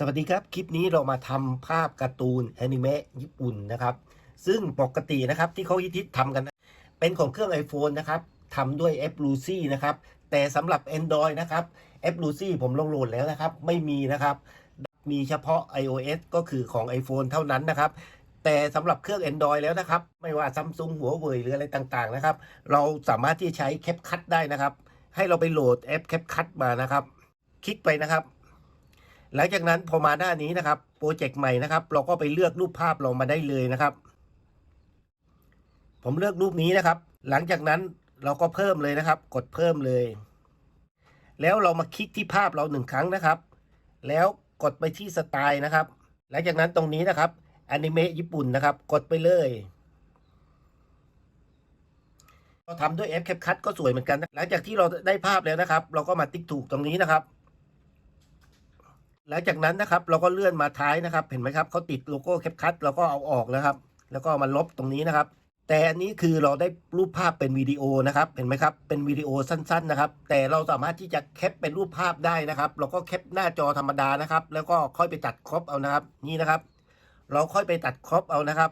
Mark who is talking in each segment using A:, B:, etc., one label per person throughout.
A: สวัสดีครับ คลิปนี้เรามาทำภาพการ์ตูนแอนิเมะญี่ปุ่นนะครับ ซึ่งปกตินะครับที่เขาฮิตทำกัน เป็นของเครื่อง iPhone นะครับทำด้วยแอป Lucy นะครับ แต่สำหรับ Android นะครับแอป Lucy ผมลงโหลดแล้วนะครับ ไม่มีนะครับ มีเฉพาะ iOS ก็คือของ iPhone เท่านั้นนะครับ แต่สำหรับเครื่อง Android แล้วนะครับ ไม่ว่า Samsung หัวเว่ยหรืออะไรต่างๆนะครับ เราสามารถที่ใช้ CapCut ได้นะครับ ให้เราไปโหลดแอป CapCut มานะครับ คลิกไปนะครับ หลังจากนั้นพอมาหน้านี้นะครับโปรเจกต์ใหม่นะครับ เราก็ไปเลือกรูปภาพเรามาได้เลยนะครับ ผมเลือกรูปนี้นะครับ หลังจากนั้นเราก็เพิ่มเลยนะครับ กดเพิ่มเลย แล้วเรามาคลิกที่ภาพเราหนึ่งครั้งนะครับ แล้วกดไปที่สไตล์นะครับ หลังจากนั้นตรงนี้นะครับอนิเมะญี่ปุ่นนะครับ กดไปเลยเราทำด้วยแอปแคปคัทก็สวยเหมือนกัน หลังจากที่เราได้ภาพแล้วนะครับ เราก็มาติ๊กถูกตรงนี้นะครับ หลังจากนั้นนะครับ เราก็เลื่อนมาท้ายนะครับ เห็นไหมครับเขาติดโลโก้แคปคัทเราก็เอาออกนะครับ แล้วก็มาลบตรงนี้นะครับ แต่อันนี้คือเราได้รูปภาพเป็นวิดีโอนะครับ เห็นไหมครับ เป็นวิดีโอสั้นๆนะครับ แต่เราสามารถที่จะแคปเป็นรูปภาพได้นะครับ เราก็แคปหน้าจอธรรมดานะครับ แล้วก็ค่อยไปตัดครอปเอานะครับ นี่นะครับ เราค่อยไปตัดครอปเอานะครับ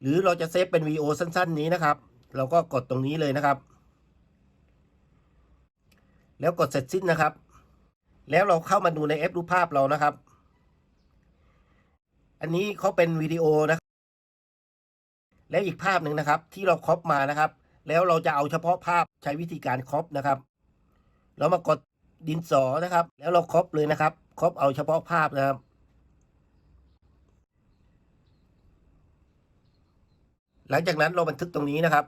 A: หรือเราจะเซฟเป็นวิดีโอสั้น ๆ นี้นะครับ เราก็กดตรงนี้เลยนะครับ แล้วกดเสร็จสิ้นนะครับ แล้วเราเข้ามาดูในแอปรูปภาพเรานะครับ อันนี้เขาเป็นวิดีโอนะและอีกภาพหนึ่งนะครับ ที่เราครอปมานะครับ แล้วเราจะเอาเฉพาะภาพใช้วิธีการครอปนะครับ เรามากดดินสอนะครับ แล้วเราครอปเลยนะครับครอปเอาเฉพาะภาพนะครับหลังจากนั้นเราบันทึกตรงนี้นะครับ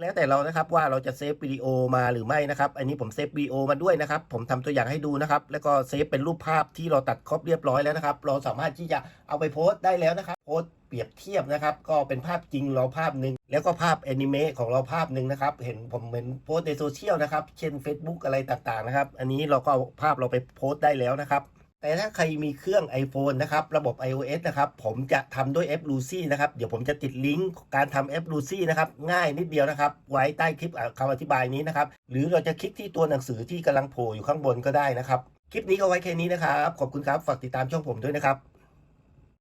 A: แล้วแต่เรานะครับว่าเราจะเซฟวิดีโอมาหรือไม่นะครับ อันนี้ผมเซฟวิดีโอมาด้วยนะครับ ผมทำตัวอย่างให้ดูนะครับ แล้วก็เซฟเป็นรูปภาพที่เราตัดครบเรียบร้อยแล้วนะครับ เราสามารถที่จะเอาไปโพสต์ได้แล้วนะครับ โพสต์เปรียบเทียบนะครับ ก็เป็นภาพจริงเราภาพหนึ่งแล้วก็ภาพแอนิเมะของเราภาพหนึ่งนะครับ เห็นผมเห็นโพสต์ในโซเชียลนะครับ เช่น Facebook อะไรต่างๆนะครับ อันนี้เราก็เอาภาพเราไปโพสต์ได้แล้วนะครับ แต่ถ้าใครมีเครื่อง iPhone นะครับ ระบบ iOS นะครับ ผมจะทำด้วยแอป Lucy นะครับ เดี๋ยวผมจะติดลิงก์การทำแอป Lucy นะครับ ง่ายนิดเดียวนะครับ ไว้ใต้คลิปคำอธิบายนี้นะครับ หรือเราจะคลิกที่ตัวหนังสือที่กำลังโผล่อยู่ข้างบนก็ได้นะครับ คลิปนี้ก็ไว้แค่นี้นะครับ ขอบคุณครับ ฝากติดตามช่องผมด้วยนะครับ